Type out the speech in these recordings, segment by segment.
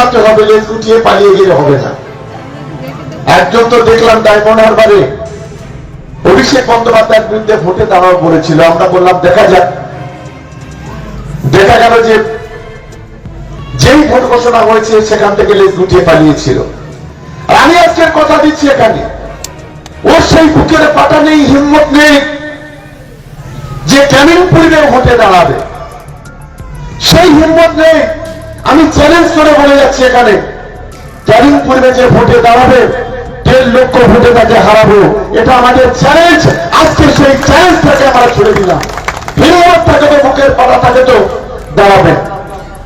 দাঁড়াতে হবে, লেজ গুটিয়ে পালিয়ে গেলে হবে না। একজন তো দেখলাম ডায়মন্ড হারবারে। অভিষেক বন্দ্যোপাধ্যায়ের বিরুদ্ধে ভোটে দাঁড়াও বলেছিল। আমরা বললাম, দেখা যাক। দেখা গেল যে যেই ভোট ঘোষণা হয়েছে, সেখান থেকে লেজ গুটিয়ে পালিয়েছিল। আমি আজকের কথা দিচ্ছি এখানে। ওর সেই বুকের পাটা নেই, হিম্মত নেই যে ক্যানিং পরিবেশ ভোটে দাঁড়াবে। সেই হিম্মত নেই আমি চ্যালেঞ্জ করে বলে যাচ্ছি এখানে। ক্যানিং পরিবেশ যে ভোটে দাঁড়াবে, দেড় লক্ষ ভোটে তাকে হারাবো। এটা আমাদের চ্যালেঞ্জ আজকে সেই চ্যালেঞ্জটাকে আমরা ছুড়ে দিলাম। হিম্মত থাকে তো বুকের পাটা থাকে তো দাঁড়াবেন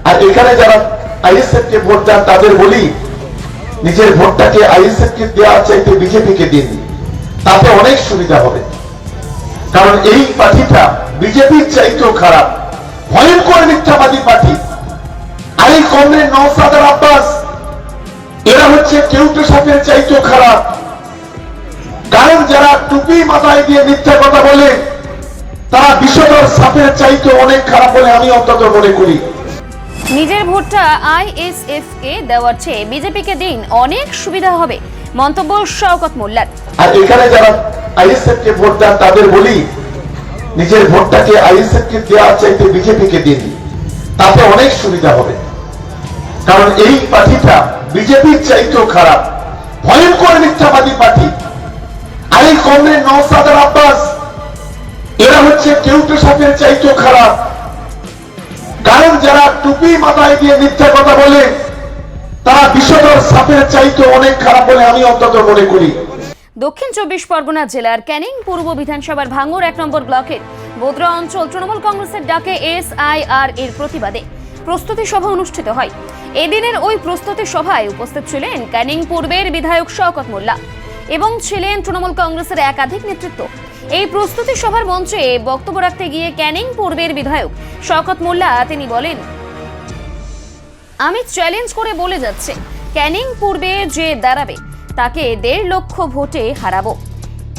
আর এখানে যারা আইএসএফ কে ভোট দেন, তাদের বলি, নিজের ভোটটাকে আইএসএফ কে দেওয়া চাইতে বিজেপি বিজেপিকে দিন। তাতে অনেক সুবিধা হবে। কারণ এই পার্টিটা বিজেপির চাইতেও খারাপ। ভয়ঙ্কর মিথ্যাবাদী পার্টি। কমরেড নওসাদার আব্বাস। এরা হচ্ছে কেউটে সাপের চাইতেও খারাপ। কারণ যারা টুপি মাথায় দিয়ে মিথ্যা কথা বলে তারা বিষধর সাপের চাইতে অনেক খারাপ বলে আমি অন্তত মনে করি। নিজের ভোটটা আইএসএফ কে দেওয়ার চেয়ে বিজেপিকে দিন অনেক সুবিধা হবে মন্তব্য শওকত মোল্লার। আর এখানে যারা আইএসএফ কে ভোট দেন তাদের বলি নিজের ভোটটাকে আইএসএফ কে দেওয়ার চাইতে বিজেপি বিজেপিকে দিন। তাতে অনেক সুবিধা হবে। কারণ এই পার্টিটা বিজেপির চাইতেও খারাপ। ভয়ঙ্কর মিথ্যাবাদী পার্টি। এই কমরেড নওসাদার আব্বাস, এরা হচ্ছে কেউটে সাপের চাইতেও খারাপ। কারণ যারা টুপি মাথায় দিয়ে মিথ্যা কথা বলে, তারা বিষধর সাপের চাইতে অনেক খারাপ বলে আমি অন্তত মনে করি। দক্ষিণ চব্বিশ পরগনা জেলার ক্যানিং পূর্ব বিধানসভার ভাঙর এক নম্বর ব্লকের বোদরা অঞ্চল তৃণমূল কংগ্রেসের ডাকে এস আই আর এর প্রতিবাদে প্রস্তুতি সভা অনুষ্ঠিত হয়। এদিনের ওই প্রস্তুতি সভায় উপস্থিত ছিলেন ক্যানিং পূর্বের বিধায়ক শওকত মোল্লা এবং ছিলেন তৃণমূল কংগ্রেসের একাধিক নেতৃত্ব। এই প্রস্তুতি সভার মঞ্চে বক্তব্য রাখতে গিয়ে ক্যানিং পূর্বের বিধায়ক শওকত মোল্লা তিনি বলেন, আমি চ্যালেঞ্জ করে বলে যাচ্ছে, ক্যানিং পূর্বে যে দাঁড়াবে, তাকে দেড় লক্ষ ভোটে হারাবো।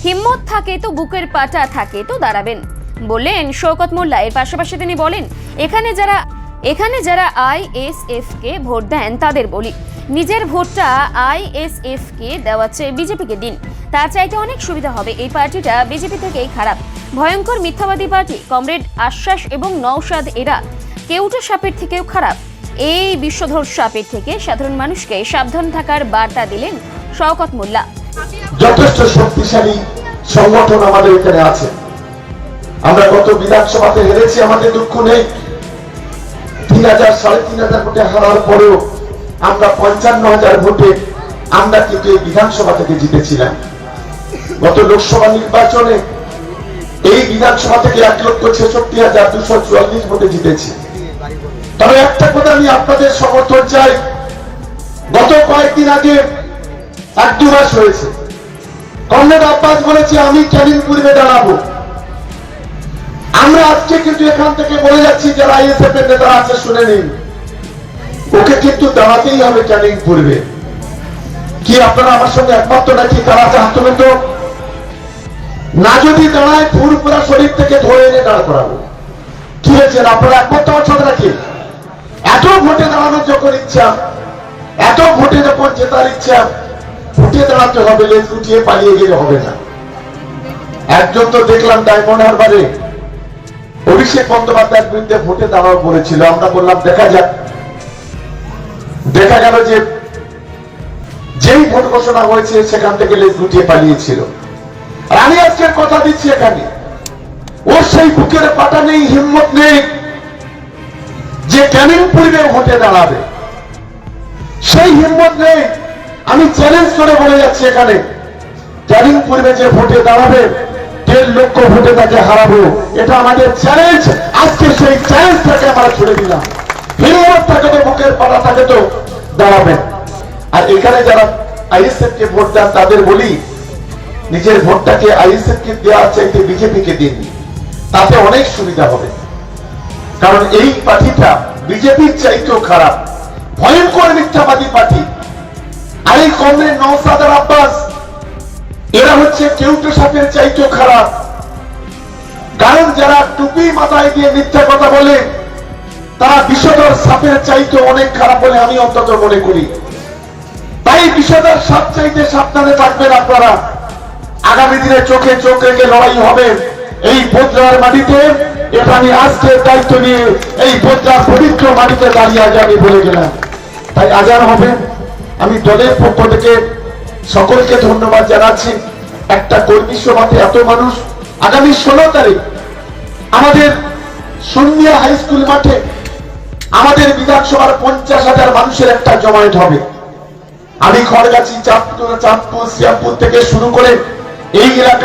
হিম্মত থাকে তো বুকের পাটা থাকে তো দাঁড়াবেন। বললেন শৌকত মোল্লা। এর পাশাপাশি তিনি বলেন, এখানে যারা এখানে যারা আইএসএফ কে ভোট দেন, তাদের বলি। নিজের ভোটটা আইএসএফ কে দেওয়ার চেয়ে বিজেপিকে দিন। তার চাইতে অনেক সুবিধা হবে। এই পার্টিটা বিজেপি থেকেই খারাপ। ভয়ঙ্কর মিথ্যাবাদী পার্টি, কমরেড আশ্বাস এবং নওশাদ এরা। কেউটা সাপের থেকেও খারাপ। এই বিশ্বধর সাপের থেকে সাধারণ মানুষকে সাবধান থাকার বার্তা দিলেন শওকত মোল্লা। যথেষ্ট শক্তিশালী সংগঠন আমাদের এখানে আছে। আমরা গত বিধানসভাতে হেরেছি, আমাদের দুঃখ নেই। তিন হাজার, সাড়ে তিন হাজার ভোটে পরেও আমরা পঞ্চান্ন হাজার ভোটে আমরা কিন্তু এই বিধানসভা থেকে জিতেছিলাম। গত লোকসভা নির্বাচনে এই বিধানসভা থেকে ছেষট্টি হাজার দুশো চুয়াল্লিশ ভোটে জিতেছি। তবে একটা কথা আমি আপনাদের সমর্থন চাই, গত কয়েকদিন আগে এক দু মাস হয়েছে। কমরেড আব্বাস বলেছে, আমি ক্যানিং পূর্বে দাঁড়াবো। আমরা আজকে কিন্তু এখান থেকে বলে যাচ্ছি যারা আইএসএফ এর নেতারা আছে, শুনে নিন। ওকে কিন্তু দাঁড়াতেই হবে ক্যানিং পূর্বে। কি আপনারা আমার সঙ্গে একমাত্র নাকি? তারা চাহতেন তো না যদি দাঁড়ায় ফুরপুরা শরীর থেকে ধরে এনে দাঁড় করাবো। কি হয়েছে? আপনারা একমাত্র আমার সাথে রাখি এত ভোটে দাঁড়ানোর যখন ইচ্ছা, এত ভোটে যখন জেতার ইচ্ছা, ভোটে দাঁড়াতে হবে, লেজ গুটিয়ে পালিয়ে গেলে হবে না। একজন তো দেখলাম ডায়মন্ড হারবারে। অভিষেক বন্দ্যোপাধ্যায়ের বিরুদ্ধে ভোটে দাঁড়াও বলেছিল। আমরা বললাম, দেখা যাক। দেখা গেল যে যেই ভোট ঘোষণা হয়েছে, সেখান থেকে লেজ গুটিয়ে পালিয়েছিল। আমি আজকের কথা দিচ্ছি এখানে। ওর সেই বুকের পাটা নেই, হিম্মত নেই যে ক্যানিং পূর্বে ভোটে দাঁড়াবে। সেই হিম্মত নেই। আমি চ্যালেঞ্জ করে বলে যাচ্ছি এখানে। ক্যানিং পূর্বে যে ভোটে দাঁড়াবে দেড় লক্ষ ভোটে তাকে হারাবো। এটা আমাদের চ্যালেঞ্জ আজকে সেই চ্যালেঞ্জটাকে আমরা ছুড়ে দিলাম হিম্মত থাকে তো বুকের পাটা থাকে তো, দাঁড়াবেন। আর এখানে যারা আইএসএফ কে ভোট দেন, তাদের বলি, নিজের ভোটটাকে আইএসএফ কে দেওয়া চাইতে বিজেপিকে দিন। তাতে অনেক সুবিধা হবে। কারণ এই পার্টিটা বিজেপির চাইতেও খারাপ। ভয়ঙ্কর মিথ্যাবাদী পার্টি। আর এই কমরেড নওসাদার আব্বাস এরা হচ্ছে কেউটে সাপের চাইতেও খারাপ। কারণ যারা টুপি মাথায় দিয়ে মিথ্যা কথা বলে, তারা বিষধর সাপের চাইতে অনেক খারাপ বলে আমি অন্তত মনে করি। তাই বিষধর সাপ চাইতে সাবধানে থাকবেন আপনারা। আগামী দিনে চোখে চোখ রেখে লড়াই হবে এই বদ্রার মাটিতে। এটা আমি আজকে দায়িত্ব নিয়ে এই বদ্রার পবিত্র মাটিতে দাঁড়িয়ে আজ আমি বলে গেলাম। তাই আজান হবে। আমি দলের পক্ষ থেকে সকলকে ধন্যবাদ জানাচ্ছি। একটা কর্মী সভাতে এত মানুষ, আগামী ষোলো তারিখ আমাদের সন্ধ্যা হাই স্কুল মাঠে আমাদের বিধানসভার পঞ্চাশ হাজার মানুষের একটা জমায়েত হবে। আমি খড়গাছি, চাঁদপুর চাঁদপুর শ্যামপুর থেকে শুরু করে এই এলাকা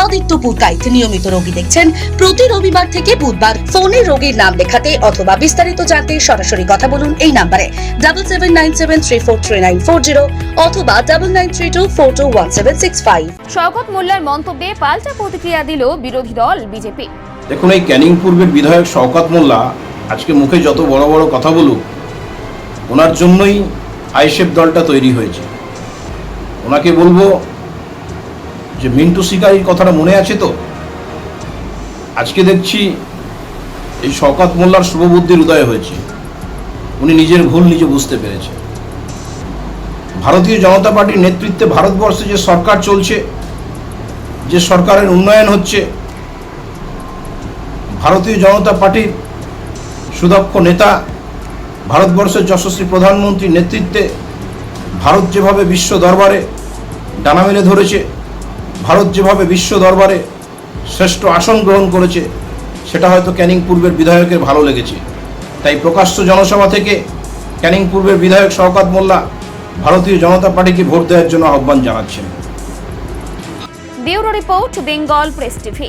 Debaditya Purkait নিয়মিত রোগী দেখছেন। প্রতি রবিবার থেকে বুধবার ফোনে রোগীর নাম লেখাতে অথবা বিস্তারিত জানতে সরাসরি কথা বলুন এই নাম্বারে। Double seven nine seven three four three nine four zero অথবা double nine three two four two one seven six five Shawkat মোল্লার মন্তব্যে পাল্টা প্রতিক্রিয়া দিল বিরোধী দল বিজেপি। দেখুন এই ক্যানিং পূর্বের বিধায়ক শওকাত মোল্লা আজকে মুখে যত বড় বড় কথা বলুক ওনার জন্যই আইসেফ দলটা তৈরি হয়েছে। ওনাকে বলব যে মিন্টু শিকারির কথাটা মনে আছে তো? আজকে দেখছি এই শওকাত মোল্লার শুভবুদ্ধির উদয় হয়েছে। উনি নিজের ভুল নিজে বুঝতে পেরেছে ভারতীয় জনতা পার্টির নেতৃত্বে ভারতবর্ষে যে সরকার চলছে, যে সরকারের উন্নয়ন হচ্ছে, ভারতীয় জনতা পার্টির সুদক্ষ নেতা, ভারতবর্ষের যশস্বী প্রধানমন্ত্রীর নেতৃত্বে ভারত যেভাবে বিশ্ব দরবারে ডানা মেলে ধরেছে ভারত যেভাবে বিশ্ব দরবারে শ্রেষ্ঠ আসন গ্রহণ করেছে, সেটা হয়তো ক্যানিং পূর্বের বিধায়কের ভালো লেগেছে। তাই প্রকাশ্য জনসভা থেকে ক্যানিং পূর্বের বিধায়ক শওকাত মোল্লা ভারতীয় জনতা পার্টিকে ভোট দেওয়ার জন্য আহ্বান জানাচ্ছেন। Bureau report, Bengal press TV.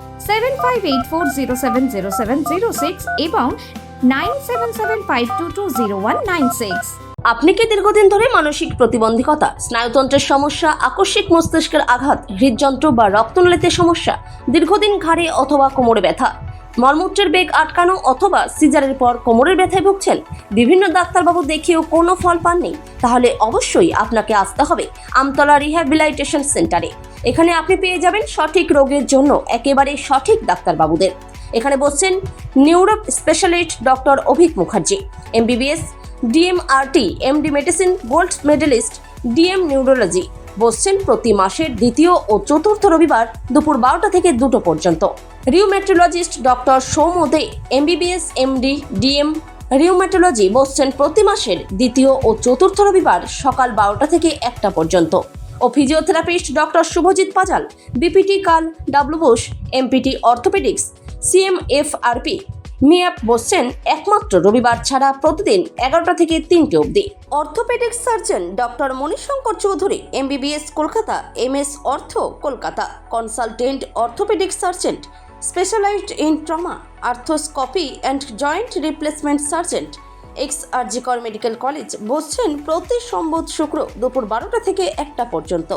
seven five eight four zero seven zero seven zero six এবং nine seven seven five two two zero one nine six আপনি কি দীর্ঘদিন ধরে মানসিক প্রতিবন্ধকতা, স্নায়ুতন্ত্রের সমস্যা, আকস্মিক মস্তিষ্কের আঘাত, হৃদযন্ত্র বা রক্তনলিতে সমস্যা, দীর্ঘদিন ঘাড়ে অথবা কোমরে ব্যথা? মলমূত্রের বেগ আটকানো অথবা সিজারের পর কোমরের ব্যথায় ভুগছেন? বিভিন্ন ডাক্তারবাবু দেখিয়েও কোনো ফল পাননি? তাহলে অবশ্যই আপনাকে আসতে হবে আমতলা রিহ্যাবিলাইটেশন সেন্টারে। এখানে আপনি পেয়ে যাবেন সঠিক রোগের জন্য একেবারে সঠিক ডাক্তারবাবুদের। এখানে বসছেন neuro specialist doctor Abhik Mukherjee, MBBS, DMRT, MD medicine, gold medallist, DM neurology. বসছেন প্রতি মাসের দ্বিতীয় ও চতুর্থ রবিবার দুপুর বারোটা থেকে দুটো পর্যন্ত। Rheumatologist doctor Soumya De MBBS MD DM rheumatology বসছেন প্রতি মাসের দ্বিতীয় ও চতুর্থ রবিবার সকাল বারোটা থেকে একটা পর্যন্ত। ও physiotherapist doctor Subhajit Pajal BPT Cal W Bose MPT orthopaedics CMFRP MIAP বসছেন একমাত্র রবিবার ছাড়া প্রতিদিন এগারোটা থেকে তিনটে অবধি। Orthopaedics surgeon doctor Manishankar Chowdhury MBBS Kolkata MS ortho Kolkata consultant orthopaedic surgeon specialised in trauma arthroscopy and joint replacement surgeon ex RG Kar medical college বসছেন প্রতি সম্বুধ শুক্র দুপুর বারোটা থেকে একটা পর্যন্ত।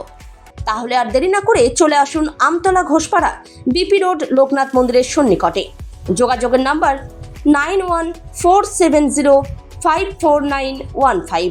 তাহলে আর দেরি না করে চলে আসুন আমতলা ঘোষপাড়া বিপি রোড লোকনাথ মন্দিরের সন্নিকটে। যোগাযোগের number nine one four seven zero five four nine one five.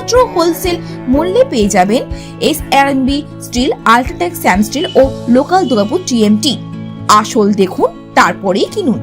একমাত্র হোলসেল মূল্যে পেয়ে যাবেন S R B steel UltraTech Sam steel ও লোকাল দুর্গাপুর টিএমটি আসল দেখুন, তারপরেই কিনুন।